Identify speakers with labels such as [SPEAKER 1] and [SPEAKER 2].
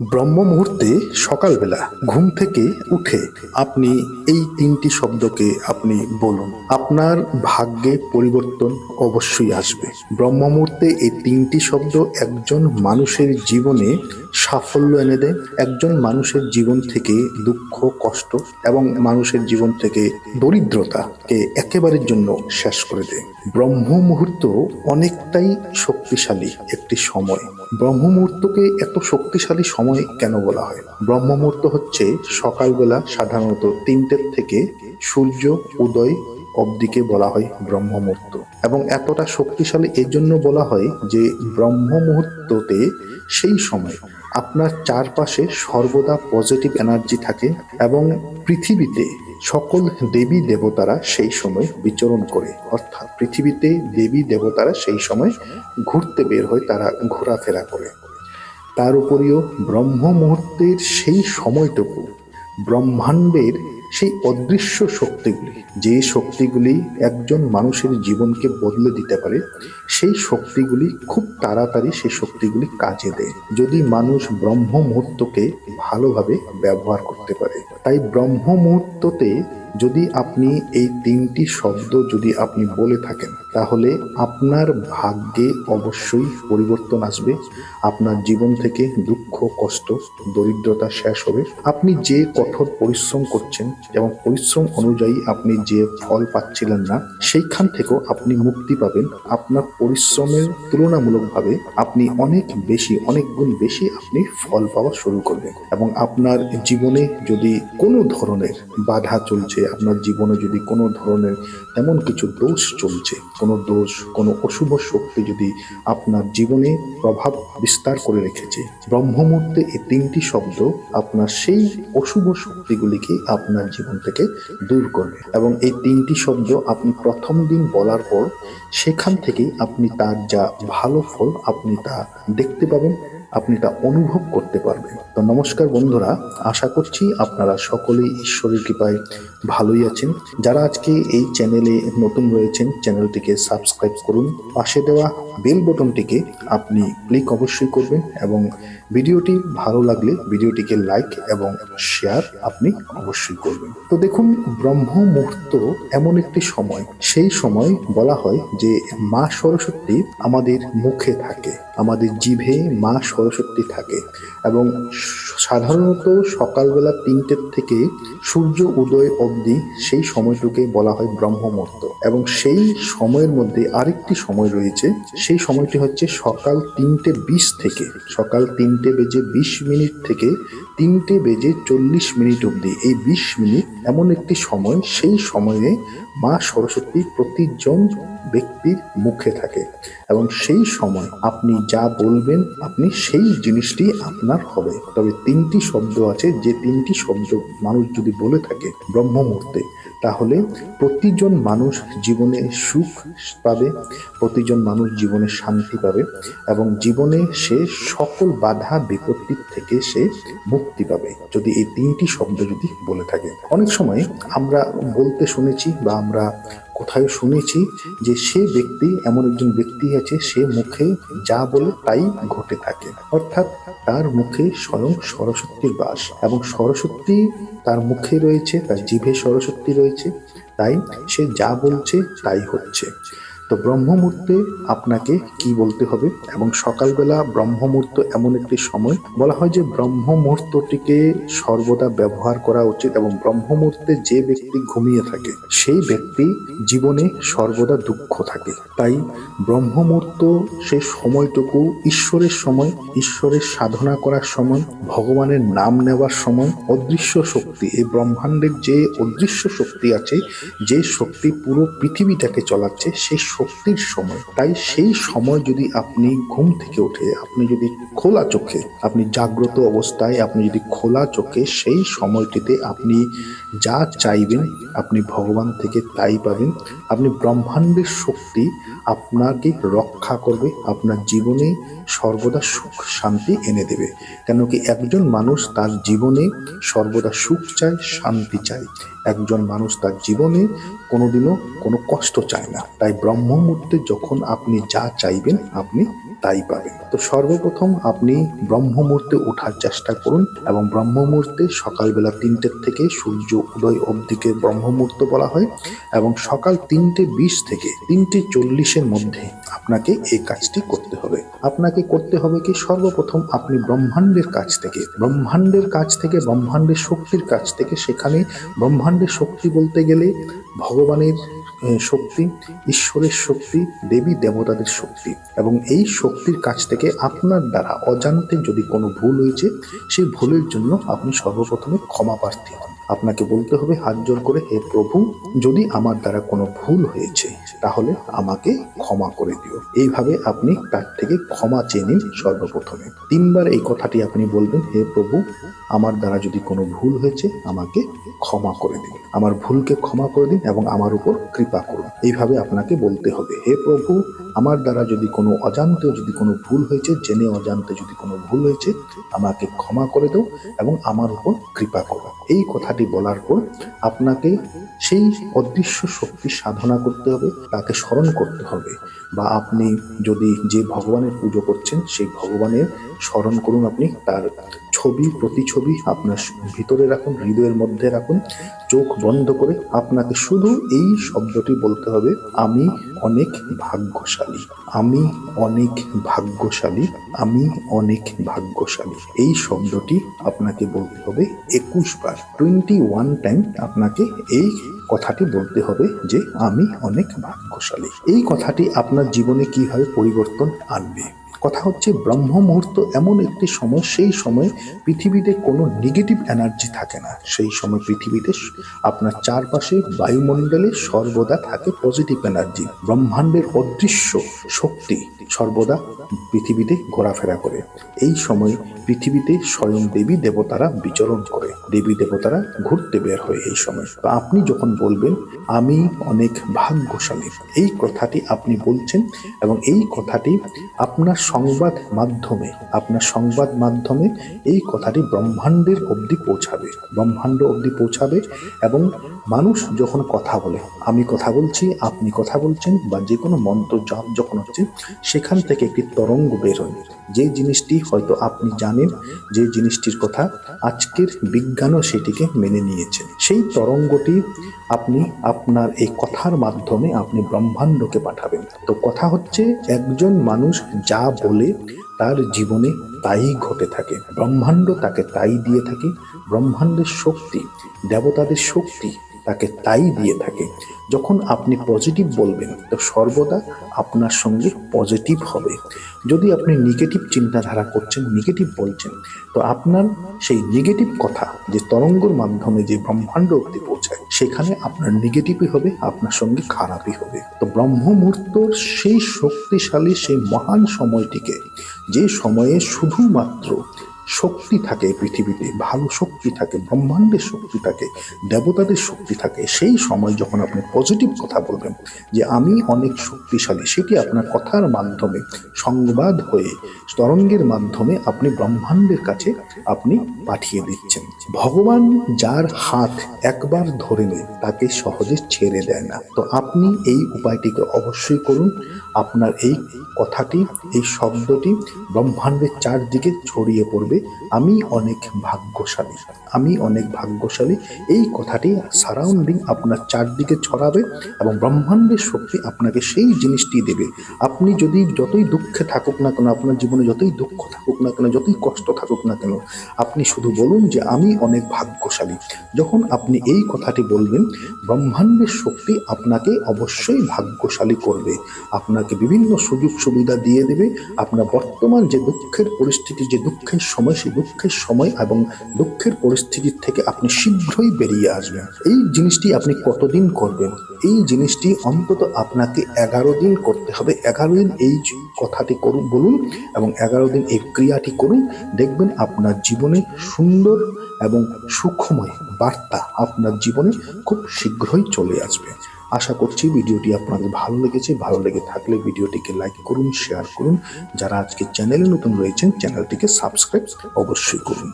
[SPEAKER 1] ব্রহ্ম মুহূর্তে সকালবেলা ঘুম থেকে উঠে আপনি এই তিনটি শব্দকে আপনি বলুন। আপনার ভাগ্যে পরিবর্তন অবশ্যই আসবে। ব্রহ্ম মুহূর্তে এই তিনটি শব্দ একজন মানুষের জীবনে সাফল্য এনে দেয় একজন মানুষের জীবন থেকে দুঃখ, কষ্ট এবং মানুষের জীবন থেকে দরিদ্রতাকে একেবারের জন্য শেষ করে দেয়। ব্রহ্ম মুহূর্ত অনেকটাই শক্তিশালী একটি সময়। ব্রহ্ম মুহূর্তকে এত শক্তিশালী সময় কেন বলা হয়? ব্রহ্ম মুহূর্ত হচ্ছে সকালবেলা সাধারণত তিনটের থেকে সূর্য, উদয় অবধিকে বলা হয় ব্রহ্ম মুহূর্ত এবং এতটা শক্তিশালী এর জন্য বলা হয় যে ব্রহ্ম মুহূর্ততে সেই সময় আপনার চারপাশে সর্বদা পজিটিভ এনার্জি থাকে এবং পৃথিবীতে সকল দেবী দেবতারা সেই সময় বিচরণ করে। অর্থাৎ পৃথিবীতে দেবী দেবতারা সেই সময় ঘুরতে বের হয় তারা ঘোরাফেরা করে। তার উপরেও ব্রহ্ম মুহূর্তের সেই সময়টুকু ব্রহ্মাণ্ডের সেই অদৃশ্য শক্তিগুলি, যে শক্তিগুলি একজন মানুষের জীবনকে বদলে দিতে পারে, সেই শক্তিগুলি খুব তাড়াতাড়ি সেই শক্তিগুলি কাজে দেয়। যদি মানুষ ব্রহ্ম মুহূর্তকে ভালোভাবে ব্যবহার করতে পারে, তাই ব্রহ্ম মুহূর্ততে যদি আপনি এই তিনটি শব্দ যদি আপনি বলে থাকেন, তাহলে আপনার ভাগ্যে অবশ্যই পরিবর্তন আসবে, আপনার জীবন থেকে দুঃখ, কষ্ট, দরিদ্রতা শেষ হবে। আপনি যে কঠোর পরিশ্রম করছেন এবং পরিশ্রম অনুযায়ী আপনি যে ফল পাচ্ছিলেন না, সেইখান থেকেও আপনি মুক্তি পাবেন। আপনার পরিশ্রমের তুলনামূলকভাবে আপনি অনেক বেশি, অনেক গুণ বেশি আপনি ফল পাওয়া শুরু করবেন এবং আপনার জীবনে যদি কোনো ধরনের বাধা চলছে আপনার জীবনে যদি কোনো ধরনের এমন কিছু দোষ চলছে, কোনো দোষ, কোনো অশুভ শক্তি যদি আপনার জীবনে প্রভাব বিস্তার করে রেখেছে, ব্রহ্মমূর্তে এই তিনটি শব্দ আপনার সেই অশুভ শক্তিগুলিকে আপনার জীবন থেকে দূর করবে এবং এই তিনটি শব্দ আপনি প্রথম দিন বলার পর সেখান থেকেই আপনি তার যা ভালো ফল আপনি তা দেখতে পাবেন। আপনি তা অনুভব করতে পারবেন। তো নমস্কার বন্ধুরা, আশা করছি আপনারা সকলেই ঈশ্বরের কৃপায় ভালোই আছেন। যারা আজকে এই চ্যানেলে নতুন রয়েছেন, চ্যানেলটিকে সাবস্ক্রাইব করুন। পাশে দেওয়া বেল বটনটিকে আপনি ক্লিক অবশ্যই করবেন এবং ভিডিওটি ভালো লাগলে ভিডিওটিকে লাইক এবং শেয়ার আপনি অবশ্যই করবেন। তো দেখুন ব্রহ্ম মুহূর্ত এমন একটি সময়। সেই সময় বলা হয় যে মা সরস্বতী আমাদের মুখে থাকে। আমাদের জিভে মা সরস্বতী থাকে। এবং সাধারণত সকালবেলা তিনটের থেকে সূর্য উদয় অবধি সেই সময়টুকে বলা হয় ব্রহ্ম মুহূর্ত এবং সেই সময়ের মধ্যে আরেকটি সময় রয়েছে, সেই সময়টি হচ্ছে সকাল তিনটে বিশ থেকে। সকাল তিনটে বেজে বিশ মিনিট থেকে তিনটে বেজে চল্লিশ মিনিট অবধি। এই বিশ মিনিট এমন একটি সময়, সেই সময়ে মা সরস্বতী প্রতিজন ব্যক্তির মুখে থাকে এবং সেই সময় আপনি যা বলবেন, আপনি সেই জিনিসটি আপনার হবে। তবে তিনটি শব্দ আছে। যে তিনটি শব্দ মানুষ যদি বলে থাকে ব্রহ্ম মুহূর্তে তাহলে প্রতিজন মানুষ জীবনে সুখ পাবে, প্রতিজন মানুষ জীবনে শান্তি পাবে এবং জীবনে সে সকল বাধা বিপত্তির থেকে সে মুক্তি পাবে, যদি এই তিনটি শব্দ যদি বলে থাকে। অনেক সময় আমরা বলতে শুনেছি বা আমরা কোথায় শুনেছি যে সে ব্যক্তি এমন একজন ব্যক্তি আছে, সে মুখে যা বলে তাই ঘটে থাকে। অর্থাৎ তার মুখে স্বয়ং সরস্বতীর বাস এবং সরস্বতী তার মুখে রয়েছে, তার জিভে সরস্বতী রয়েছে, তাই সে যা বলছে তাই হচ্ছে। তো ব্রহ্মমূর্তে আপনাকে কি বলতে হবে? এবং সকালবেলা ব্রহ্মমূর্ত এমন একটি সময়, বলা হয় যে ব্রহ্ম মুহূর্তটিকে সর্বদা ব্যবহার করা উচিত এবং ব্রহ্মমূর্তে যে ব্যক্তি ঘুমিয়ে থাকে, সেই ব্যক্তি জীবনে সর্বদা দুঃখ থাকে। তাই ব্রহ্মমূর্ত সেই সময়টুকু ঈশ্বরের সময়, ঈশ্বরের সাধনা করার সময়, ভগবানের নাম নেওয়ার সময়, অদৃশ্য শক্তি, এই ব্রহ্মাণ্ডের যে অদৃশ্য শক্তি আছে, যে শক্তি পুরো পৃথিবীটাকে চলাচ্ছে, সেই শক্তির সময় তাই সেই সময় যদি আপনি ঘুম থেকে উঠে, আপনি যদি খোলা চোখে, আপনি জাগ্রত অবস্থায়, আপনি যদি খোলা চোখে, সেই সময়টিতে আপনি যা চাইবেন, আপনি ভগবান থেকে তাই পাবেন। আপনি ব্রহ্মাণ্ডের শক্তি আপনাকে রক্ষা করবে, আপনার জীবনে সর্বদা সুখ, শান্তি এনে দেবে। কেন কি একজন মানুষ তার জীবনে সর্বদা সুখ চায়, শান্তি চায়। একজন মানুষ তার জীবনে কোনোদিনও কোনো কষ্ট চায় না। তাই ব্রহ্ম ব্রহ্মমূর্তে যখন আপনি যা চাইবেন, আপনি তাই পাবেন। তো সর্বপ্রথম আপনি ব্রহ্মমূর্তে ওঠার চেষ্টা করুন এবং ব্রহ্মমূর্তে সকালবেলা তিনটের থেকে সূর্য উদয় অবধিকে ব্রহ্মমূর্ত বলা হয় এবং সকাল তিনটে বিশ থেকে তিনটে চল্লিশের মধ্যে আপনাকে এই কাজটি করতে হবে। আপনাকে করতে হবে কি সর্বপ্রথম আপনি ব্রহ্মাণ্ডের কাছ থেকে, ব্রহ্মাণ্ডের কাছ থেকে, ব্রহ্মাণ্ডের শক্তির কাছ থেকে সেখানে ব্রহ্মাণ্ডের শক্তি বলতে গেলে ভগবানের শক্তি, ঈশ্বরের শক্তি, দেবী দেবতাদের শক্তি। এবং এই শক্তির কাছ থেকে আপনার দ্বারা অজান্তে যদি কোনো ভুল হয়েছে, সেই ভুলের জন্য আপনি সর্বপ্রথমে ক্ষমা প্রার্থী হন। আপনাকে বলতে হবে, হাত জোর করে, হে প্রভু, যদি আমার দ্বারা কোনো ভুল হয়েছে, তাহলে আমাকে ক্ষমা করে দিও। এইভাবে আপনি তার থেকে ক্ষমা চেয়ে নিন সর্বপ্রথমে। তিনবার এই কথাটি আপনি বলবেন, হে প্রভু, আমার দ্বারা যদি কোনো ভুল হয়েছে, আমাকে ক্ষমা করে দিন। আমার ভুলকে ক্ষমা করে দিন এবং আমার উপর কৃপা করুন। এইভাবে আপনাকে বলতে হবে, হে প্রভু আমার দ্বারা যদি কোনো অজান্তে যদি কোনো ভুল হয়েছে, জেনে অজান্তে যদি কোনো ভুল হয়েছে, আমাকে ক্ষমা করে দাও এবং আমার উপর কৃপা করো। এই কথাটি বলার পর আপনাকে সেই অদৃশ্য শক্তি সাধনা করতে হবে, তাকে স্মরণ করতে হবে বা আপনি যদি যে ভগবানের পুজো করছেন, সেই ভগবানের স্মরণ করুন আপনি, তার ছবি, প্রতিছবি আপনার ভিতরে রাখুন, হৃদয়ের মধ্যে রাখুন, চোখ বন্ধ করে আপনাকে শুধু এই শব্দটি বলতে হবে, আমি অনেক ভাগ্যশালী, আমি অনেক ভাগ্যশালী, আমি অনেক ভাগ্যশালী। এই শব্দটি আপনাকে বলতে হবে একুশ বার টোয়েন্টি ওয়ান টাইম আপনাকে এই কথাটি বলতে হবে যে, আমি অনেক ভাগ্যশালী। এই কথাটি আপনার জীবনে কীভাবে পরিবর্তন আনবে? কথা হচ্ছে ব্রহ্ম মুহূর্ত এমন একটি সময়, সেই সময় পৃথিবীতে কোনো নেগেটিভ এনার্জি থাকে না। সেই সময় পৃথিবীতে আপনার চারপাশে বায়ুমণ্ডলে সর্বদা থাকে পজিটিভ এনার্জি ব্রহ্মাণ্ডের অদৃশ্য শক্তি সর্বদা পৃথিবীতে ঘোরাফেরা করে। এই সময় পৃথিবীতে স্বয়ং দেবী দেবতারা বিচরণ করে। দেবী দেবতারা ঘুরতে বের হয় এই সময়। তো আপনি যখন বলবেন, আমি অনেক ভাগ্যশালী, এই কথাটি আপনি বলছেন এবং এই কথাটি আপনার সংবাদ মাধ্যমে, আপনার সংবাদ মাধ্যমে এই কথাটি ব্রহ্মাণ্ডের অবধি পৌঁছাবে, ব্রহ্মাণ্ড অবধি পৌঁছাবে এবং মানুষ যখন কথা বলে, আমি কথা বলছি, আপনি কথা বলছেন, বা যে কোনো মন্ত্র যখন হচ্ছে, সেখান থেকে একটি তরঙ্গ বের হয়। যে জিনিসটি হয়তো আপনি জানেন, যে জিনিসটির কথা আজকের বিজ্ঞানও সেটিকে মেনে নিয়েছে। সেই তরঙ্গটি আপনি আপনার এই কথার মাধ্যমে আপনি ব্রহ্মাণ্ডকে পাঠাবেন। তো কথা হচ্ছে, একজন মানুষ যা বলে তার জীবনে তাই ঘটে থাকে। ব্রহ্মাণ্ড তাকে তাই দিয়ে থাকে। ব্রহ্মাণ্ডের শক্তি, দেবতাদের শক্তি তাকে তাই দিয়ে থাকে। যখন আপনি পজিটিভ বলবেন, তো সর্বদা আপনার সঙ্গে পজিটিভ হবে। যদি আপনি নেগেটিভ চিন্তাধারা করছেন নেগেটিভ বলছেন, তো আপনার সেই নেগেটিভ কথা, যে তরঙ্গর মাধ্যমে যে ব্রহ্মাণ্ড অব্দি পৌঁছায়, সেখানে আপনার নেগেটিভই হবে, আপনার সঙ্গে খারাপই হবে। তো ব্রহ্ম মুহূর্তর সেই শক্তিশালী, সেই মহান সময়টিকে, যে সময়ে শুধুমাত্র শক্তি থাকে পৃথিবীতে, ভালো শক্তি থাকে, ব্রহ্মাণ্ডের শক্তি থাকে, দেবতাদের শক্তি থাকে, সেই সময় যখন আপনি পজিটিভ কথা বলবেন যে আমি অনেক শক্তিশালী, সেটি আপনার কথার মাধ্যমে, সংবাদ হয়ে, তরঙ্গের মাধ্যমে আপনি ব্রহ্মাণ্ডের কাছে আপনি পাঠিয়ে দিচ্ছেন। ভগবান যার হাত একবার ধরে নেয়, তাকে সহজে ছেড়ে দেয় না। তো আপনি এই উপায়টিকে অবশ্যই করুন। আপনার এই কথাটি, এই শব্দটি ব্রহ্মাণ্ডের চারদিকে ছড়িয়ে পড়বে। আমি অনেক ভাগ্যশালী। আমি অনেক ভাগ্যশালী। এই কথাটি সারাউন্ডিং আপনার চারদিকে ছড়াবে এবং ব্রহ্মাণ্ডের শক্তি আপনাকে সেই জিনিসটি দেবে। আপনি যদি যতই দুঃখে থাকুক না কেন, আপনার জীবনে যতই দুঃখ থাকুক না কেন, যতই কষ্ট থাকুক না কেন, আপনি শুধু বলুন যে আমি অনেক ভাগ্যশালী। যখন আপনি এই কথাটি বলবেন, ব্রহ্মাণ্ডের শক্তি আপনাকে অবশ্যই ভাগ্যশালী করবে। আপনাকে বিভিন্ন সুযোগ সুবিধা দিয়ে দেবে। আপনার বর্তমান যে দুঃখের পরিস্থিতি, যে দুঃখের সময়, সেই দুঃখের সময় এবং দুঃখের পরিস্থিতির থেকে আপনি শীঘ্রই বেরিয়ে আসবেন। এই জিনিসটি আপনি কতদিন করবেন? এই জিনিসটি অন্তত আপনাকে এগারো দিন করতে হবে। এগারো দিন এই কথাটি করুন, বলুন এবং এগারো দিন এই ক্রিয়াটি করুন। দেখবেন আপনার জীবনে সুন্দর এবং সুখময় বার্তা আপনার জীবনে খুব শীঘ্রই চলে আসবে। আশা করছি ভিডিওটি আপনাদের ভালো লেগেছে। ভালো লেগে থাকলে ভিডিওটিকে লাইক করুন, শেয়ার করুন। যারা আজকে চ্যানেলে নতুন রয়েছেন, চ্যানেলটিকে সাবস্ক্রাইব অবশ্যই করুন।